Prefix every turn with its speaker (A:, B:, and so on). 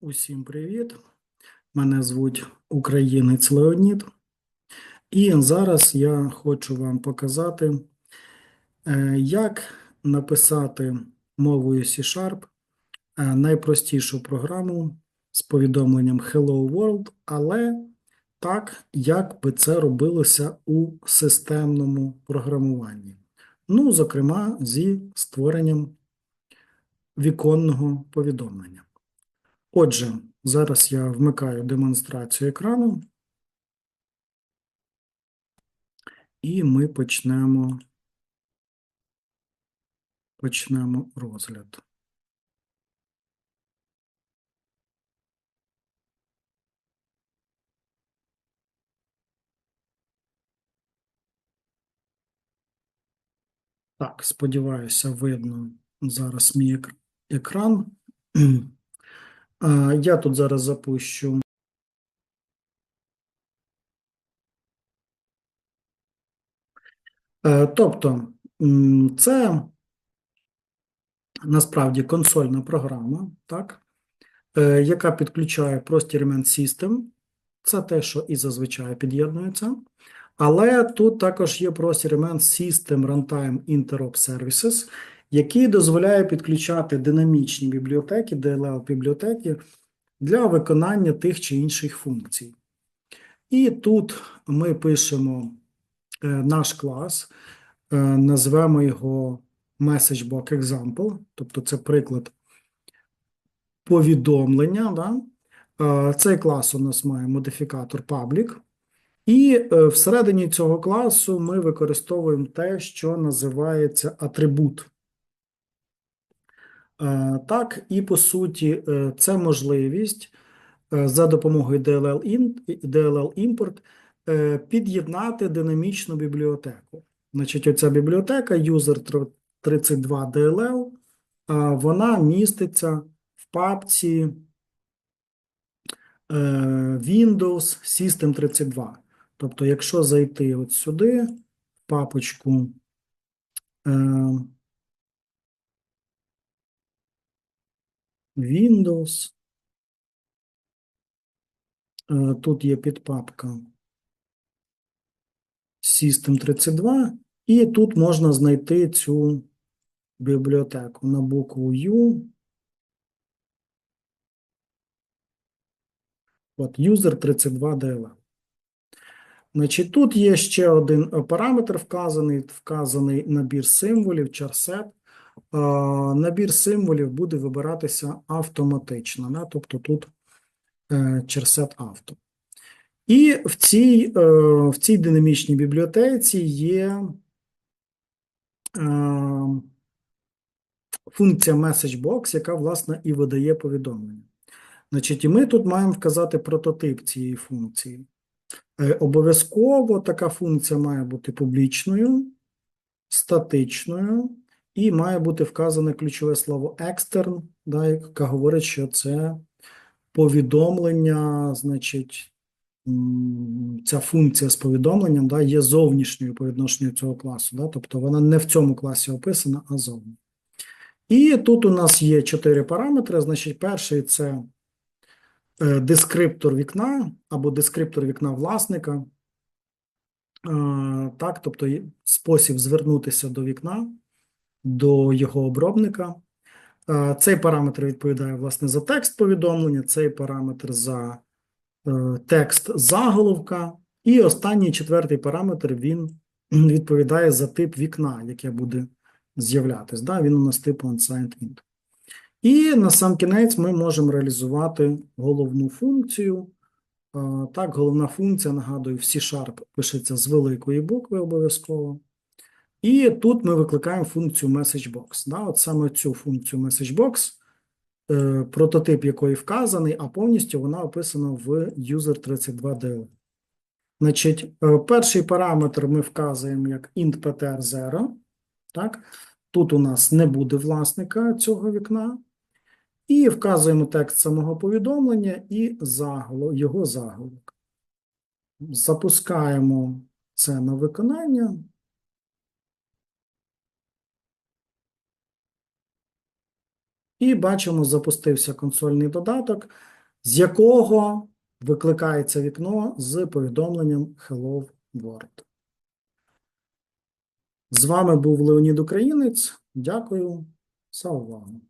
A: Усім привіт! Мене звуть Українець Леонід. І зараз я хочу вам показати, е, як написати мовою C-Sharp е, найпростішу програму з повідомленням Hello World, але так, як би це робилося у системному програмуванні. Ну, зокрема, зі створенням віконного повідомлення. Отже, зараз я вмикаю демонстрацію екрану, і ми почнемо, почнемо розгляд. Так, сподіваюся, видно зараз мій ек- екран. Я тут зараз запущу. Е, Тобто, це насправді консольна програма, так, е, яка підключає Element System. Це те, що і зазвичай під'єднується. Але тут також є простір Element System Runtime Interop Services, який дозволяє підключати динамічні бібліотеки, DLL-бібліотеки для виконання тих чи інших функцій. І тут ми пишемо е, наш клас, е, назвемо його MessageBox Example, тобто це приклад повідомлення. Да? Е, Цей клас у нас має модифікатор public. І всередині цього класу ми використовуємо те, що називається атрибут. Е, Так, і по суті, е, це можливість е, за допомогою DLL е, під'єднати динамічну бібліотеку. Значить, оця бібліотека user 32 DLL, вона міститься в папці Windows System 32. Тобто, якщо зайти от сюди, в папочку Windows, е, тут є підпапка System 32, і тут можна знайти цю бібліотеку на букву U. От user 32 DLL. Значить, тут є ще один параметр вказаний, вказаний набір символів, charset. Е, Набір символів буде вибиратися автоматично, да? тобто тут е, charset auto. І в цій, е, в цій динамічній бібліотеці є функція MessageBox, яка, власне, і видає повідомлення. Значить, і ми тут маємо вказати прототип цієї функції. Обов'язково така функція має бути публічною, статичною, і має бути вказане ключове слово extern, да, яке говорить, що це повідомлення, значить, ця функція з повідомленням да, є зовнішньою по відношенню цього класу. Да, тобто вона не в цьому класі описана, а зовні. І тут у нас є чотири параметри. Значить, перший це е, дескриптор вікна або дескриптор вікна власника. Е, Так, тобто спосіб звернутися до вікна, до його обробника. Е, Цей параметр відповідає, власне, за текст повідомлення, цей параметр за е, текст заголовка. І останній четвертий параметр він відповідає за тип вікна, яке буде з'являтись. Да? Він у нас типу unsigned int. І на сам кінець ми можемо реалізувати головну функцію. Так, головна функція, нагадую, в C-Sharp пишеться з великої букви обов'язково. І тут ми викликаємо функцію MessageBox. Да? От саме цю функцію MessageBox, е, прототип якої вказаний, а повністю вона описана в user32DL. Значить, е, перший параметр ми вказуємо як int.ptr0. Так? Тут у нас не буде власника цього вікна. І вказуємо текст самого повідомлення і заголов, його заголовок. Запускаємо це на виконання. І бачимо, запустився консольний додаток, з якого викликається вікно з повідомленням Hello World. З вами був Леонід Українець. Дякую за увагу.